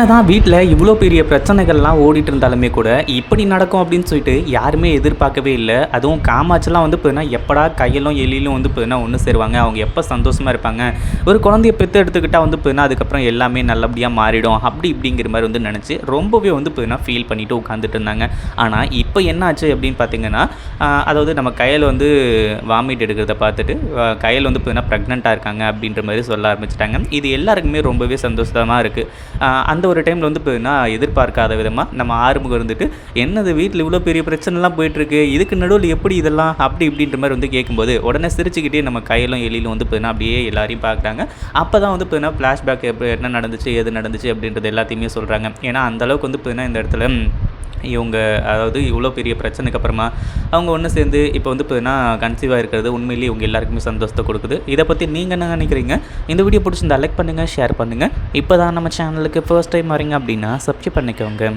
என்னதான் வீட்டில் இவ்வளோ பெரிய பிரச்சனைகள்லாம் ஓடிட்டு இருந்தாலுமே கூட இப்படி நடக்கும் அப்படின்னு சொல்லிட்டு யாருமே எதிர்பார்க்கவே இல்லை. அதுவும் காமாட்சிலாம் வந்து போயின்னா எப்படா கையிலும் எலியிலும் வந்து போயின்னா ஒன்று சேருவாங்க. அவங்க எப்போ சந்தோஷமாக இருப்பாங்க? ஒரு குழந்தைய பெற்று எடுத்துக்கிட்டால் வந்து போயின்னா அதுக்கப்புறம் எல்லாமே நல்லபடியாக மாறிடும். அப்படி இப்படிங்கிற மாதிரி வந்து நினச்சி ரொம்பவே வந்து போயின்னா ஃபீல் பண்ணிட்டு உட்காந்துட்டு இருந்தாங்க. ஆனால் இப்போ என்ன ஆச்சு அப்படின்னு பார்த்தீங்கன்னா அதாவது நம்ம கையில் வந்து வாமிட் எடுக்கிறத பார்த்துட்டு கையில் வந்து போயின்னா ப்ரெக்னெண்ட்டாக இருக்காங்க அப்படின்ற மாதிரி சொல்ல ஆரம்பிச்சிட்டாங்க. இது எல்லாருக்குமே ரொம்பவே சந்தோஷமாக இருக்குது அந்த ஒரு டைமில் வந்து நான் எதிர்பார்க்காத விதமாக நம்ம ஆறுமுகம் இருந்துட்டு என்னது வீட்டில் இவ்வளோ பெரிய பிரச்சனைலாம் போயிட்டுருக்கு? இதுக்கு நடுவில் எப்படி இதெல்லாம்? அப்படி இப்படின்ற மாதிரி வந்து கேட்கும்போது உடனே சிரிச்சுக்கிட்டே நம்ம கையிலும் எலியிலும் வந்து பார்த்தீங்கன்னா அப்படியே எல்லாரையும் பார்க்குறாங்க. அப்போ தான் வந்து பார்த்தீங்கன்னா ஃப்ளாஷ்பேக் எப்படி என்ன நடந்துச்சு எது நடந்துச்சு அப்படின்றது எல்லாத்தையுமே சொல்கிறாங்க ஏன்னா அந்த அளவுக்கு வந்து பார்த்தீங்கன்னா இந்த இடத்துல இவங்க அதாவது இவ்வளோ பெரிய பிரச்சனைக்கு அப்புறமா அவங்க ஒன்று சேர்ந்து இப்போ வந்து பார்த்தீங்கன்னா கன்சீவாக இருக்கிறது உண்மையிலேயே இவங்க எல்லாருக்குமே சந்தோஷத்தை கொடுக்குது. இதை பற்றி நீங்கள் என்ன நினைக்கிறீங்க? இந்த வீடியோ பிடிச்சிருந்தா லைக் பண்ணுங்கள் ஷேர் பண்ணுங்கள் இப்போ தான் நம்ம சேனலுக்கு ஃபர்ஸ்ட் டைம் வரீங்க அப்படின்னா சப்ஸ்கிரைப் பண்ணிக்கோங்க.